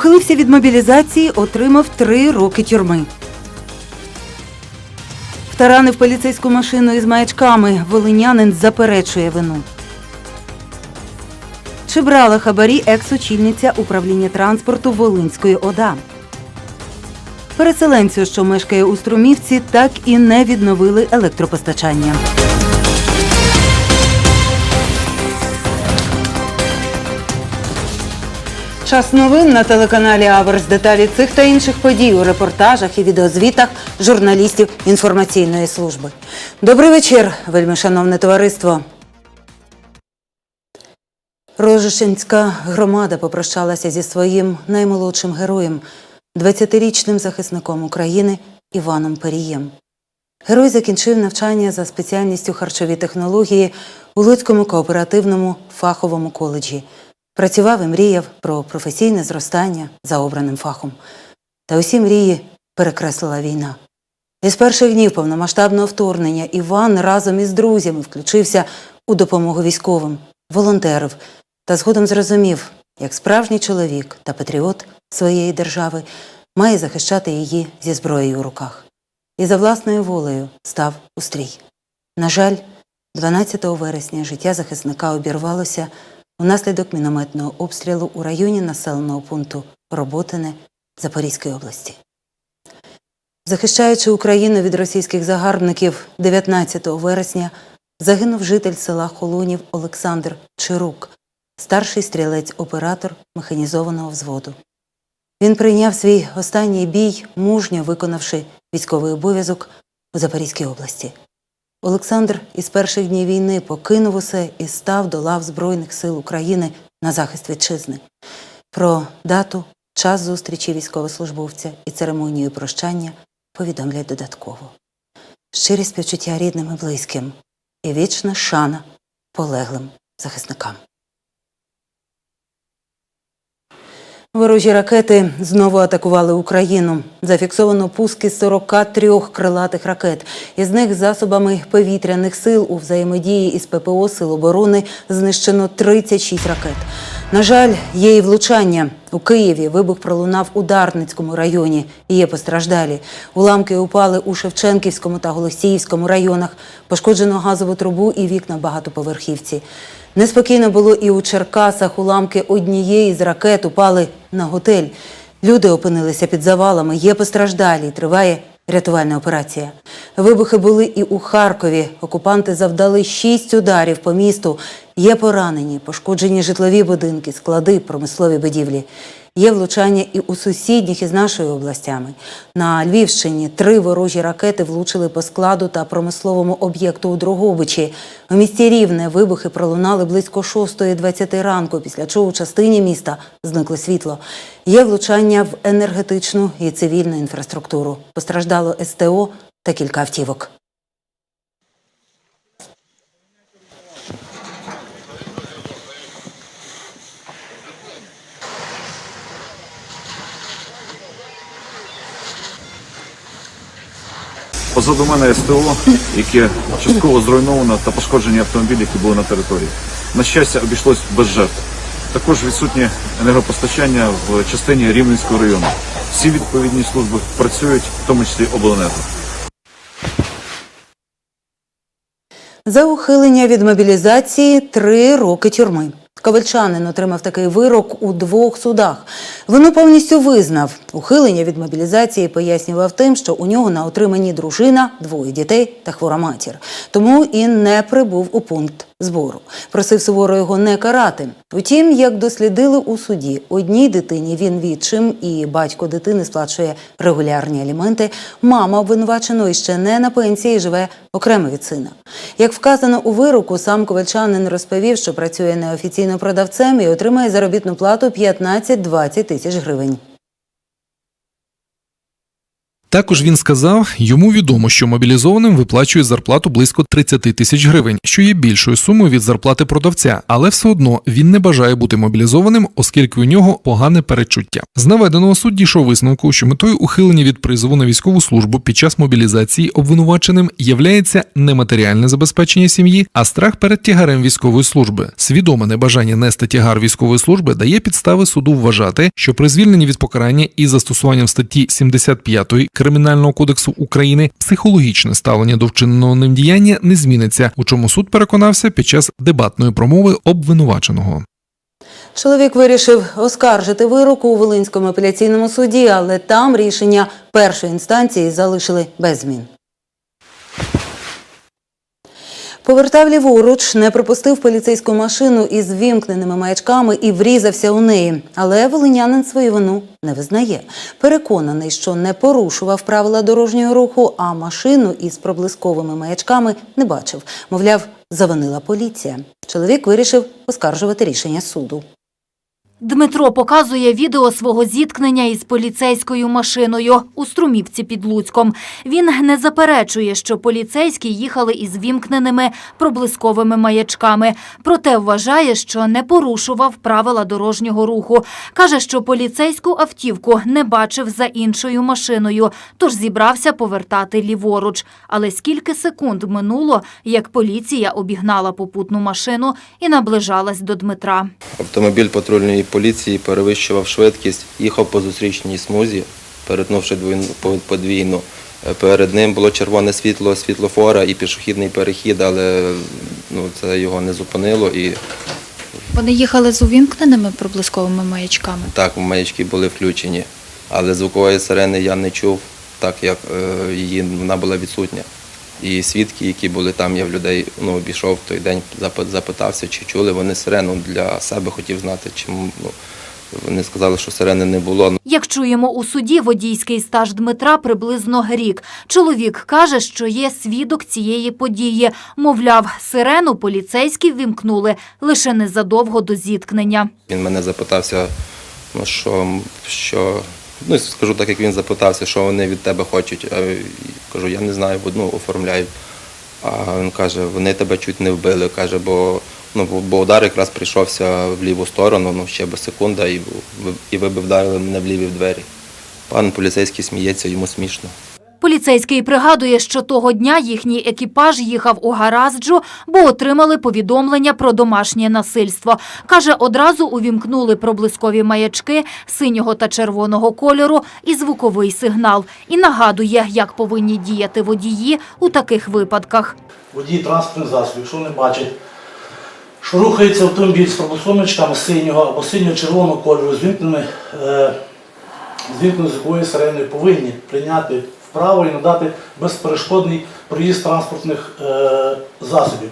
Ухилився від мобілізації, отримав три роки тюрми. Втаранив поліцейську машину із маячками. Волинянин заперечує вину. Чи брала хабарі екс-очільниця управління транспорту Волинської ОДА? Переселенцю, що мешкає у Струмівці, так і не відновили електропостачання. Час новин на телеканалі Аверс. Деталі цих та інших подій у репортажах і відеозвітах журналістів інформаційної служби. Добрий вечір, вельми шановне товариство. Рожешинська громада попрощалася зі своїм наймолодшим героєм, 20-річним захисником України Іваном Перієм. Герой закінчив навчання за спеціальністю харчові технології у Луцькому кооперативному фаховому коледжі. Працював і мріяв про професійне зростання за обраним фахом. Та усі мрії перекреслила війна. Із перших днів повномасштабного вторгнення Іван разом із друзями включився у допомогу військовим, волонтерив та згодом зрозумів, як справжній чоловік та патріот своєї держави має захищати її зі зброєю у руках. І за власною волею став у стрій. На жаль, 12 вересня життя захисника обірвалося внаслідок мінометного обстрілу у районі населеного пункту Роботине Запорізької області. Захищаючи Україну від російських загарбників 19 вересня, загинув житель села Холунів Олександр Чирук, старший стрілець-оператор механізованого взводу. Він прийняв свій останній бій, мужньо виконавши військовий обов'язок у Запорізькій області. Олександр із перших днів війни покинув усе і став до лав Збройних сил України на захист вітчизни. Про дату, час зустрічі військовослужбовця і церемонію прощання повідомлять додатково. Щирі співчуття рідним і близьким і вічна шана полеглим захисникам. Ворожі ракети знову атакували Україну. Зафіксовано пуски 43 крилатих ракет. Із них засобами повітряних сил у взаємодії із ППО Сил оборони знищено 36 ракет. На жаль, є і влучання. У Києві вибух пролунав у Дарницькому районі. Є постраждалі. Уламки упали у Шевченківському та Голосіївському районах. Пошкоджено газову трубу і вікна багатоповерхівці. Неспокійно було і у Черкасах. Уламки однієї з ракет упали на готель. Люди опинилися під завалами. Є постраждалі. Триває рятувальна операція. Вибухи були і у Харкові. Окупанти завдали шість ударів по місту. Є поранені, пошкоджені житлові будинки, склади, промислові будівлі. Є влучання і у сусідніх із нашою областями. На Львівщині три ворожі ракети влучили по складу та промисловому об'єкту у Дрогобичі. У місті Рівне вибухи пролунали близько 6.20 ранку, після чого у частині міста зникло світло. Є влучання в енергетичну і цивільну інфраструктуру. Постраждало СТО та кілька автівок. Позаду мене СТО, яке частково зруйновано та пошкоджені автомобілі, які були на території. На щастя, обійшлось без жертв. Також відсутнє енергопостачання в частині Рівненського району. Всі відповідні служби працюють, в тому числі обленерго. За ухилення від мобілізації три роки тюрми. Ковальчанин отримав такий вирок у двох судах. Вину повністю визнав. Ухилення від мобілізації пояснював тим, що у нього на отриманні дружина, двоє дітей та хвора матір. Тому і не прибув у пункт збору. Просив суворо його не карати. Втім, як дослідили у суді, одній дитині він відчим і батько дитини сплачує регулярні аліменти. Мама обвинуваченої ще не на пенсії живе окремо від сина. Як вказано у вироку, сам ковальчанин розповів, що працює неофіційно продавцем і отримає заробітну плату 15-20 тисяч гривень. Також він сказав, йому відомо, що мобілізованим виплачує зарплату близько 30 тисяч гривень, що є більшою сумою від зарплати продавця, але все одно він не бажає бути мобілізованим, оскільки у нього погане перечуття. З наведеного суд дійшов висновку, що метою ухилення від призову на військову службу під час мобілізації обвинуваченим являється не матеріальне забезпечення сім'ї, а страх перед тягарем військової служби. Свідоме небажання нести тягар військової служби дає підстави суду вважати, що при звільненні від покарання із застосуванням статті 75 Кримінального кодексу України психологічне ставлення до вчиненого ним діяння не зміниться, у чому суд переконався під час дебатної промови обвинуваченого. Чоловік вирішив оскаржити вирок у Волинському апеляційному суді, але там рішення першої інстанції залишили без змін. Повертав ліворуч, не пропустив поліцейську машину із вімкненими маячками і врізався у неї. Але волинянин свою вину не визнає. Переконаний, що не порушував правила дорожнього руху, а машину із проблисковими маячками не бачив. Мовляв, завинила поліція. Чоловік вирішив оскаржувати рішення суду. Дмитро показує відео свого зіткнення із поліцейською машиною у Струмівці під Луцьком. Він не заперечує, що поліцейські їхали із вімкненими проблисковими маячками. Проте вважає, що не порушував правила дорожнього руху. Каже, що поліцейську автівку не бачив за іншою машиною, тож зібрався повертати ліворуч. Але скільки секунд минуло, як поліція обігнала попутну машину і наближалась до Дмитра. Автомобіль патрульної поліції перевищував швидкість, їхав по зустрічній смузі, перетнувши подвійну. Е, Перед ним було червоне світло світлофора і пішохідний перехід, але ну, це його не зупинило. І Вони їхали з увімкненими проблисковими маячками. так, маячки були включені. Але звукової сирени я не чув, так як е, її вона була відсутня. І свідки, які були там, я в людей ну, обійшов в той день, запит- запитався, чи чули вони сирену. Для себе хотів знати, чому ну, вони сказали, що сирени не було. Як чуємо у суді, водійський стаж Дмитра приблизно рік. Чоловік каже, що є свідок цієї події. Мовляв, сирену поліцейські ввімкнули лише незадовго до зіткнення. Він мене запитався, ну що, що ну скажу так, як він запитався, що вони від тебе хочуть. Я кажу, я не знаю, одну оформляю. А він каже, вони тебе чуть не вбили. Каже, бо ну бо- удар якраз прийшовся в ліву сторону, ну ще би секунда, і, і ви б вдарили мене в ліві в двері. Пан поліцейський сміється, йому смішно. Поліцейський пригадує, що того дня їхній екіпаж їхав у Гаразджу, бо отримали повідомлення про домашнє насильство. Каже, одразу увімкнули проблискові маячки синього та червоного кольору і звуковий сигнал. І нагадує, як повинні діяти водії у таких випадках. водій транспортних засобів, якщо не бачить, що рухається автомобіль з пробусомичками синього або синьо-червоного кольору з вімкненими, е, з вімкненою звуковою сиреною, повинні прийняти вправо і надати безперешкодний проїзд транспортних е, засобів.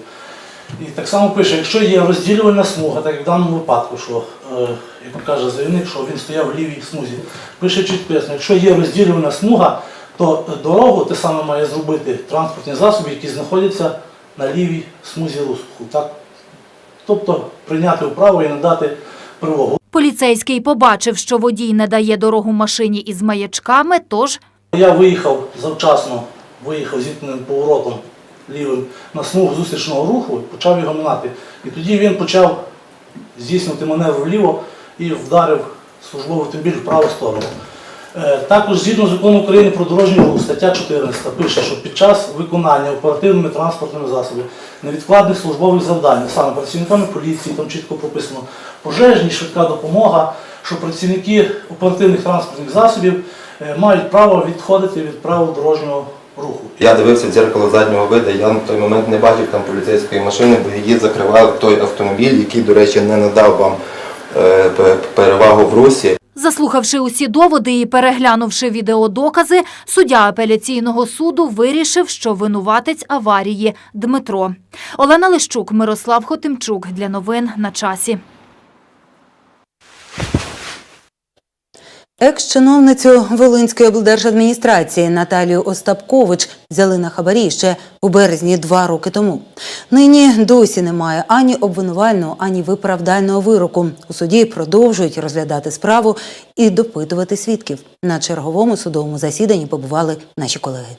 І так само пише, якщо є розділювальна смуга, так як в даному випадку, що, е, як каже заявник, що він стояв в лівій смузі, пише чітко, якщо є розділювальна смуга, то дорогу те саме має зробити транспортні засоби, які знаходяться на лівій смузі руху. Тобто прийняти вправо і надати привогу. Поліцейський побачив, що водій не дає дорогу машині із маячками, тож Я виїхав завчасно, виїхав зіткненим поворотом лівим на смугу зустрічного руху почав його минати. І тоді він почав здійснювати маневр вліво і вдарив службовий автомобіль в праву сторону. Е, Також згідно з закону України про дорожній рух, стаття 14 пише, що під час виконання оперативними транспортними засобами невідкладних службових завдань, саме працівниками поліції, там чітко прописано пожежні, швидка допомога, що працівники оперативних транспортних засобів е, мають право відходити від правил дорожнього руху. Я дивився в дзеркало заднього виду, я на той момент не бачив там поліцейської машини, бо її закривав той автомобіль, який, до речі, не надав вам е, перевагу в русі. Заслухавши усі доводи і переглянувши відеодокази, суддя апеляційного суду вирішив, що винуватець аварії Дмитро. Олена Лищук, Мирослав Хотимчук для новин на часі. Екс-чиновницю Волинської облдержадміністрації Наталію Остапкович взяли на хабарі ще у березні два роки тому. Нині досі немає ані обвинувального, ані виправдального вироку. У суді продовжують розглядати справу і допитувати свідків. На черговому судовому засіданні побували наші колеги.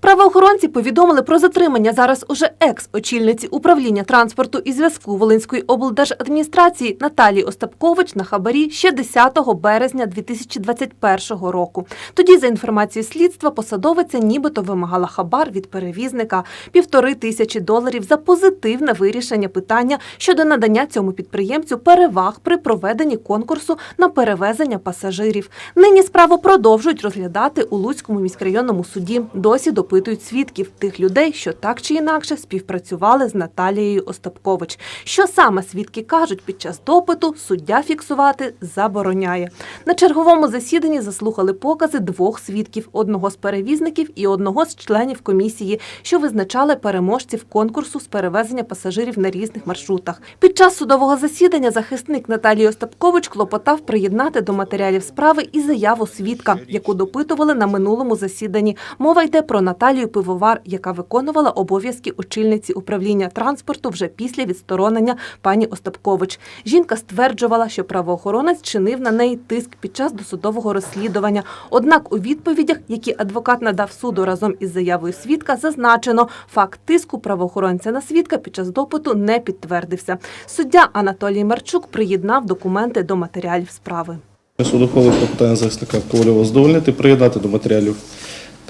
Правоохоронці повідомили про затримання зараз уже екс-очільниці управління транспорту і зв'язку Волинської облдержадміністрації Наталії Остапкович на хабарі ще 10 березня 2021 року. Тоді, за інформацією слідства, посадовиця нібито вимагала хабар від перевізника півтори тисячі доларів за позитивне вирішення питання щодо надання цьому підприємцю переваг при проведенні конкурсу на перевезення пасажирів. Нині справу продовжують розглядати у Луцькому міськрайонному суді. Досі допитують свідків тих людей, що так чи інакше співпрацювали з Наталією Остапкович. Що саме свідки кажуть під час допиту, суддя фіксувати забороняє. На черговому засіданні заслухали покази двох свідків: одного з перевізників і одного з членів комісії, що визначали переможців конкурсу з перевезення пасажирів на різних маршрутах. Під час судового засідання захисник Наталії Остапкович клопотав приєднати до матеріалів справи і заяву свідка, яку допитували на минулому засіданні. Мова йде про Наталію Пивовар, яка виконувала обов'язки очільниці управління транспорту вже після відсторонення пані Остапкович. Жінка стверджувала, що правоохоронець чинив на неї тиск під час досудового розслідування. Однак у відповідях, які адвокат надав суду разом із заявою свідка, зазначено, факт тиску правоохоронця на свідка під час допиту не підтвердився. Суддя Анатолій Марчук приєднав документи до матеріалів справи. Суд ухвалив клопотання захисника Ковальова задовольнити, приєднати до матеріалів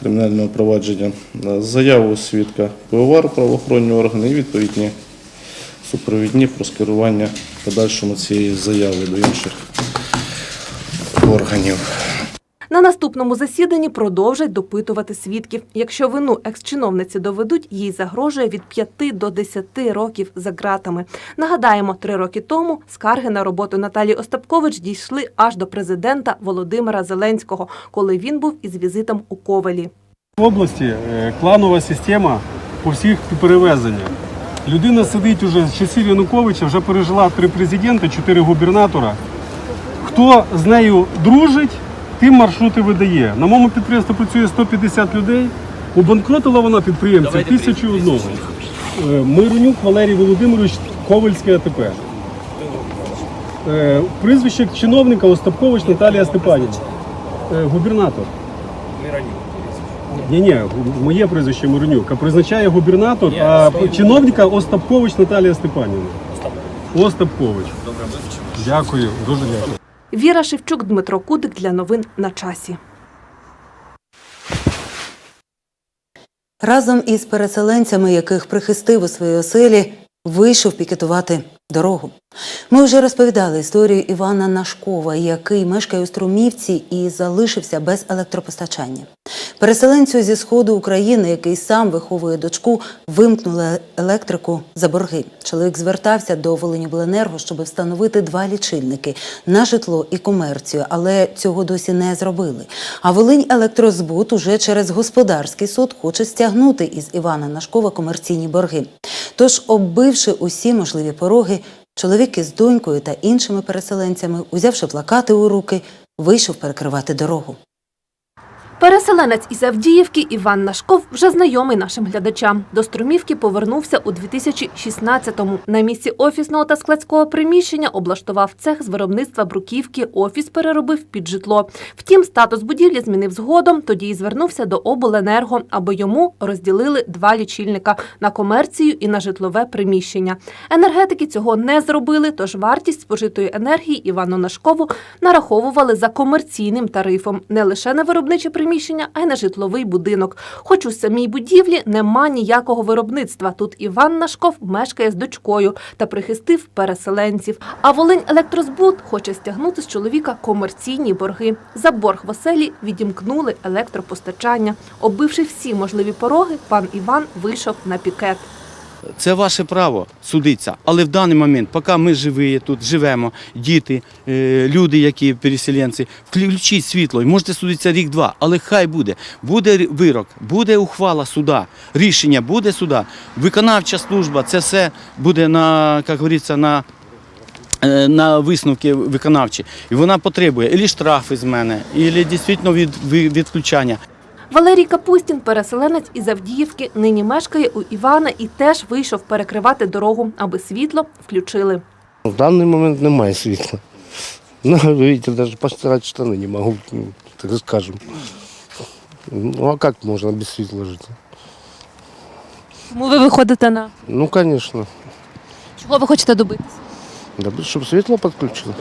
кримінального провадження заяву свідка ПОВАР правоохоронні органи і відповідні супровідні про скерування подальшому цієї заяви до інших органів. На наступному засіданні продовжать допитувати свідків. Якщо вину екс-чиновниці доведуть, їй загрожує від 5 до 10 років за ґратами. Нагадаємо, три роки тому скарги на роботу Наталії Остапкович дійшли аж до президента Володимира Зеленського, коли він був із візитом у Ковелі. В області е, кланова система по всіх перевезеннях. Людина сидить уже з часів Януковича, вже пережила три президенти, чотири губернатора. Хто з нею дружить, тим маршрути видає. На моєму підприємстві працює 150 людей. Убанкротила вона підприємців тисячу одного. Е, Миронюк Валерій Володимирович, Ковальське АТП. Прізвище чиновника Остапкович Наталія Степанівна. Е, Губернатор. Ні, ні, моє прізвище Миронюк, а призначає губернатор, а чиновника Остапкович Наталія Степанівна. Остапкович. Дякую, дуже дякую. Віра Шевчук, Дмитро Кудик для новин на часі. Разом із переселенцями, яких прихистив у своїй оселі, вийшов пікетувати дорогу. Ми вже розповідали історію Івана Нашкова, який мешкає у Струмівці і залишився без електропостачання. Переселенцю зі сходу України, який сам виховує дочку, вимкнули електрику за борги. Чоловік звертався до Волиньобленерго, щоб встановити два лічильники на житло і комерцію, але цього досі не зробили. А Волинь електрозбут уже через господарський суд хоче стягнути із Івана Нашкова комерційні борги. Тож, оббивши усі можливі пороги, чоловік із донькою та іншими переселенцями, узявши плакати у руки, вийшов перекривати дорогу. Переселенець із Авдіївки Іван Нашков вже знайомий нашим глядачам. До Струмівки повернувся у 2016-му. На місці офісного та складського приміщення облаштував цех з виробництва бруківки, офіс переробив під житло. Втім, статус будівлі змінив згодом, тоді й звернувся до обленерго, аби йому розділили два лічильника на комерцію і на житлове приміщення. Енергетики цього не зробили, тож вартість спожитої енергії Івану Нашкову нараховували за комерційним тарифом не лише на виробниче приміщення, а й на житловий будинок. Хоч у самій будівлі нема ніякого виробництва. Тут Іван Нашков мешкає з дочкою та прихистив переселенців. А Волинь Електрозбут хоче стягнути з чоловіка комерційні борги. За борг в оселі відімкнули електропостачання. Оббивши всі можливі пороги, пан Іван вийшов на пікет. Це ваше право судитися. Але в даний момент, поки ми живі тут, живемо, діти, е, люди, які переселенці, включіть світло і можете судитися рік-два, але хай буде. Буде вирок, буде ухвала суда, рішення буде суда. Виконавча служба, це все буде на, як говориться, на е, на висновки виконавчі, і вона потребує і штрафи з мене, і дійсно від, від- відключання. Валерій Капустін, переселенець із Авдіївки, нині мешкає у Івана і теж вийшов перекривати дорогу, аби світло включили. В данный момент немає світла. Ну, видите, даже постирать штаны не могу, ну, так скажем. Ну, а как можно без світла жити? Чому ви виходите на Ну, конечно. чого ви хочете добитися? Щоб світло підключили.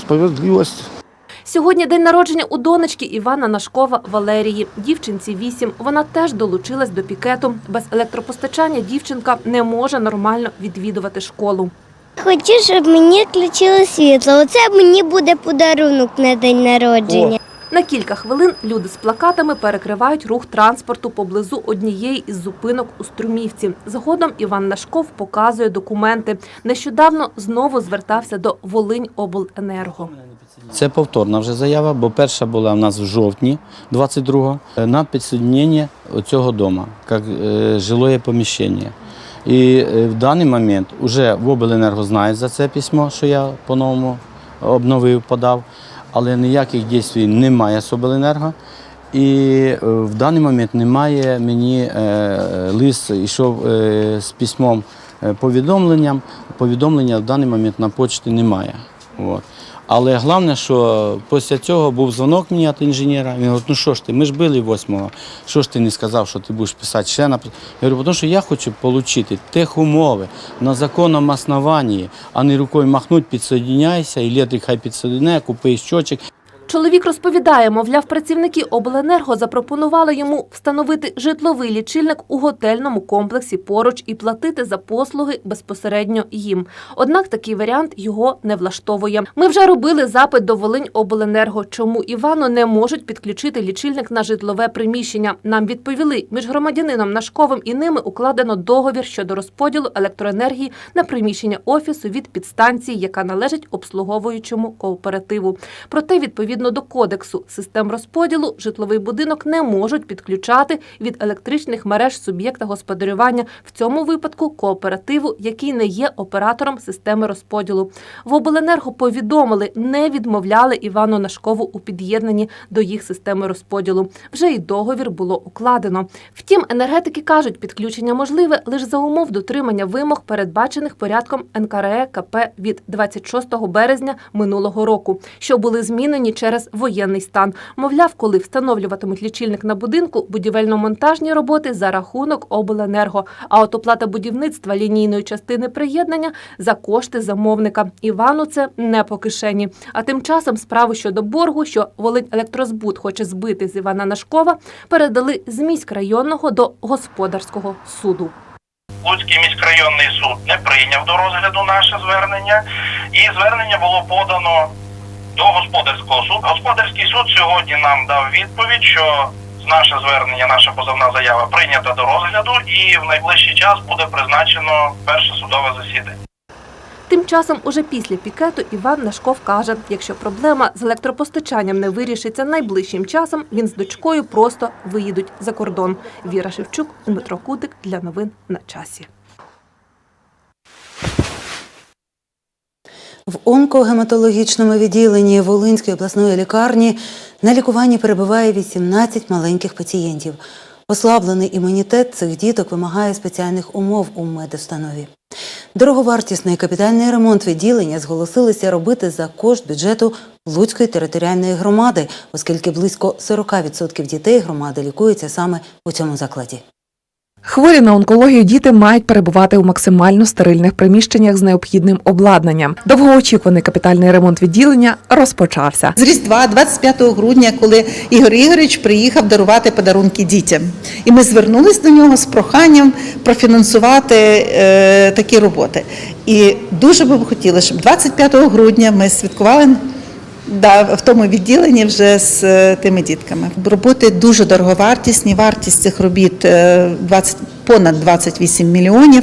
Справедливість. Сьогодні день народження у донечки Івана Нашкова Валерії. Дівчинці 8. Вона теж долучилась до пікету. Без електропостачання дівчинка не може нормально відвідувати школу. Хочу, щоб мені включили світло. Оце мені буде подарунок на день народження. На кілька хвилин люди з плакатами перекривають рух транспорту поблизу однієї із зупинок у Струмівці. Згодом Іван Нашков показує документи. Нещодавно знову звертався до Волиньобленерго. Це повторна вже заява, бо перша була в нас в жовтні 22-го на підсоединення цього дому, як е, жилое поміщення. І е, в даний момент вже в обленерго знають за це письмо, що я по-новому обновив, подав, але ніяких дій немає Собеленерго. І е, в даний момент немає мені е, лист, йшов е, з письмом повідомленням. Повідомлення в даний момент на почті немає. От. Але головне, що після цього був дзвонок мені від інженера. Він говорить, ну що ж ти, ми ж били 8-го, що ж ти не сказав, що ти будеш писати ще на Я говорю, тому що я хочу отримати тих умови на законному основанні, а не рукою махнути, підсоединяйся, і електрик хай підсоединяє, купи щочик. Чоловік розповідає, мовляв, працівники обленерго запропонували йому встановити житловий лічильник у готельному комплексі поруч і платити за послуги безпосередньо їм. Однак такий варіант його не влаштовує. Ми вже робили запит до Волиньобленерго, чому Івану не можуть підключити лічильник на житлове приміщення. Нам відповіли, між громадянином Нашковим і ними укладено договір щодо розподілу електроенергії на приміщення офісу від підстанції, яка належить обслуговуючому кооперативу. Проте, відповідно до кодексу систем розподілу, житловий будинок не можуть підключати від електричних мереж суб'єкта господарювання, в цьому випадку кооперативу, який не є оператором системи розподілу. В обленерго повідомили, не відмовляли Івану Нашкову у під'єднанні до їх системи розподілу. Вже і договір було укладено. Втім, енергетики кажуть, підключення можливе лише за умов дотримання вимог, передбачених порядком НКРЕ КП від 26 березня минулого року, що були змінені через воєнний стан. Мовляв, коли встановлюватимуть лічильник на будинку, будівельно-монтажні роботи за рахунок обленерго, а от оплата будівництва лінійної частини приєднання за кошти замовника. Івану це не по кишені. А тим часом справу щодо боргу, що Волинь електрозбут хоче збити з Івана Нашкова, передали з міськрайонного до господарського суду. Луцький міськрайонний суд не прийняв до розгляду наше звернення, і звернення було подано до господарського суду. Господарський суд сьогодні нам дав відповідь, що наше звернення, наша позовна заява прийнята до розгляду, і в найближчий час буде призначено перше судове засідання. Тим часом, уже після пікету, Іван Нашков каже, якщо проблема з електропостачанням не вирішиться найближчим часом, він з дочкою просто виїдуть за кордон. Віра Шевчук, Дмитро Кутик для новин на часі. В онкогематологічному відділенні Волинської обласної лікарні на лікуванні перебуває 18 маленьких пацієнтів. Ослаблений імунітет цих діток вимагає спеціальних умов у медустанові. Дороговартісний капітальний ремонт відділення зголосилися робити за кошт бюджету Луцької територіальної громади, оскільки близько 40% дітей громади лікуються саме у цьому закладі. Хворі на онкологію діти мають перебувати у максимально стерильних приміщеннях з необхідним обладнанням. Довгоочікуваний капітальний ремонт відділення розпочався. З Різдва, 25 грудня, коли Ігор Ігорович приїхав дарувати подарунки дітям. І ми звернулись до нього з проханням профінансувати е, такі роботи. І дуже би хотіли, щоб 25 грудня ми святкували да, в тому відділенні вже з е, тими дітками. Роботи дуже дороговартісні, вартість цих робіт е, 20, понад 28 мільйонів.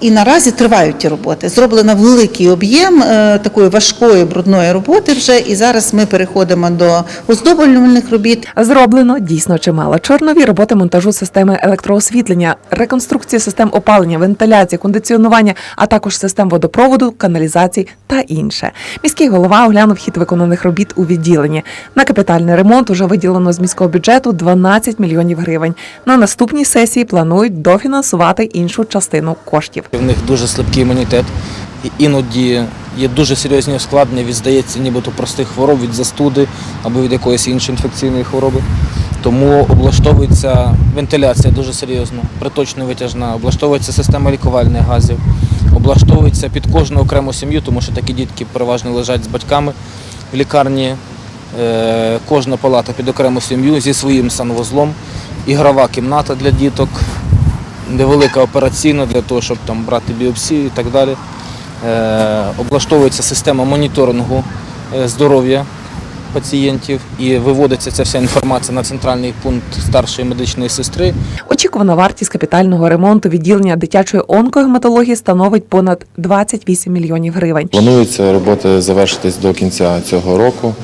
І наразі тривають ті роботи. Зроблено великий об'єм е, такої важкої брудної роботи вже, і зараз ми переходимо до оздоблювальних робіт. Зроблено дійсно чимало. Чорнові роботи монтажу системи електроосвітлення, реконструкції систем опалення, вентиляції, кондиціонування, а також систем водопроводу, каналізації та інше. Міський голова оглянув хід виконаних робіт у відділенні. На капітальний ремонт уже виділено з міського бюджету 12 мільйонів гривень. На наступній сесії планують дофінансувати іншу частину коштів. В них дуже слабкий імунітет, і іноді є дуже серйозні ускладнення від, здається, нібито простих хвороб від застуди або від якоїсь іншої інфекційної хвороби. Тому облаштовується вентиляція дуже серйозно, приточно витяжна, облаштовується система лікувальних газів, облаштовується під кожну окрему сім'ю, тому що такі дітки переважно лежать з батьками в лікарні. Е, Кожна палата під окрему сім'ю зі своїм санвузлом, ігрова кімната для діток, невелика операційна для того, щоб там брати біопсію і так далі. Е, облаштовується система моніторингу е, здоров'я пацієнтів і виводиться ця вся інформація на центральний пункт старшої медичної сестри. Очікувана вартість капітального ремонту відділення дитячої онкогематології становить понад 28 мільйонів гривень. Планується роботи завершитись до кінця цього року,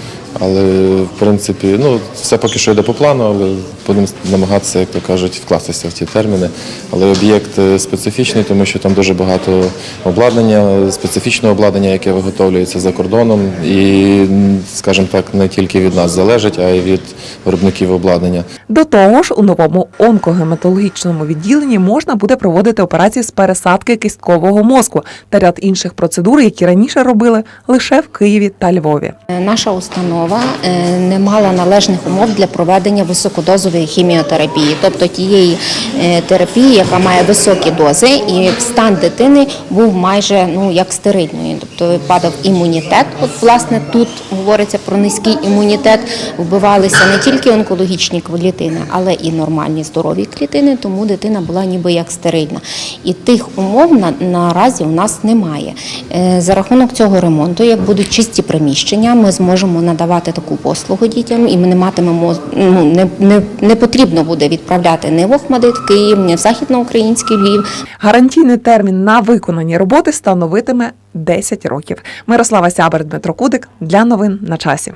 але в принципі, ну все поки що йде по плану, але будемо намагатися, як то кажуть, вкластися в ті терміни. Але об'єкт е, специфічний, тому що там дуже багато обладнання, специфічного обладнання, яке виготовлюється за кордоном, і, скажімо так, не тільки від нас залежить, а й від виробників обладнання. До того ж, у новому онкогематологічному відділенні можна буде проводити операції з пересадки кісткового мозку та ряд інших процедур, які раніше робили лише в Києві та Львові. Наша установа е, не мала належних умов для проведення високодозової хіміотерапії, тобто тієї е, терапії, яка має високі дози, і стан дитини був майже ну як стерильний, тобто падав імунітет. От власне тут говориться про низький імунітет. Вбивалися не тільки онкологічні клітини, але і нормальні здорові клітини, тому дитина була ніби як стерильна. І тих умов на, наразі у нас немає. Е, За рахунок цього ремонту, як будуть чисті приміщення, ми зможемо надавати таку послугу дітям, і ми не матимемо ну не, не, не потрібно буде відправляти не в Охмадит в Київ, не в західноукраїнський Львів. Гарантійний термін на виконані роботи становитиме 10 років. Мирослава Сябер, Дмитро Кудик для новин на часі.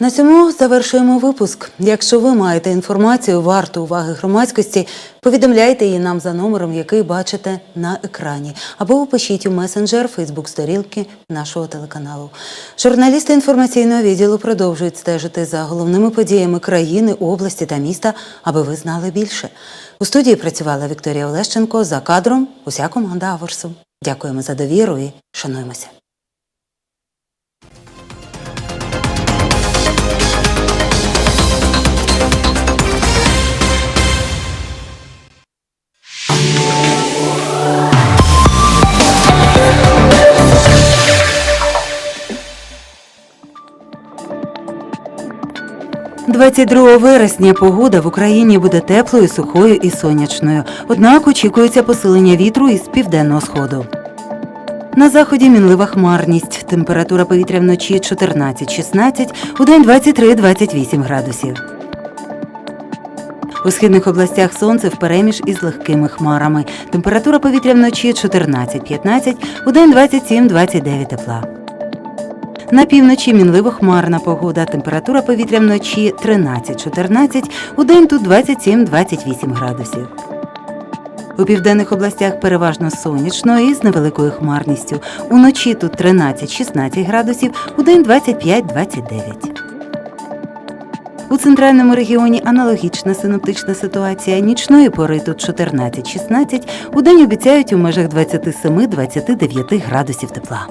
На цьому завершуємо випуск. Якщо ви маєте інформацію варту уваги громадськості, повідомляйте її нам за номером, який бачите на екрані, або пишіть у месенджер Фейсбук-сторінки нашого телеканалу. Журналісти інформаційного відділу продовжують стежити за головними подіями країни, області та міста, аби ви знали більше. У студії працювала Вікторія Олещенко за кадром. Уся команда Аверсу. Дякуємо за довіру і шануємося. – 22 вересня погода в Україні буде теплою, сухою і сонячною. Однак очікується посилення вітру із південного сходу. На заході мінлива хмарність. Температура повітря вночі 14-16, у день 23-28 градусів. У східних областях сонце впереміж із легкими хмарами. Температура повітря вночі 14-15, у день 27-29 тепла. На півночі мінливо хмарна погода. Температура повітря вночі 13-14, у день тут 27-28 градусів. У південних областях переважно сонячно і з невеликою хмарністю. Уночі тут 13-16 градусів, у день 25-29. У центральному регіоні аналогічна синоптична ситуація. Нічної пори тут 14-16, у день обіцяють у межах 27-29 градусів тепла.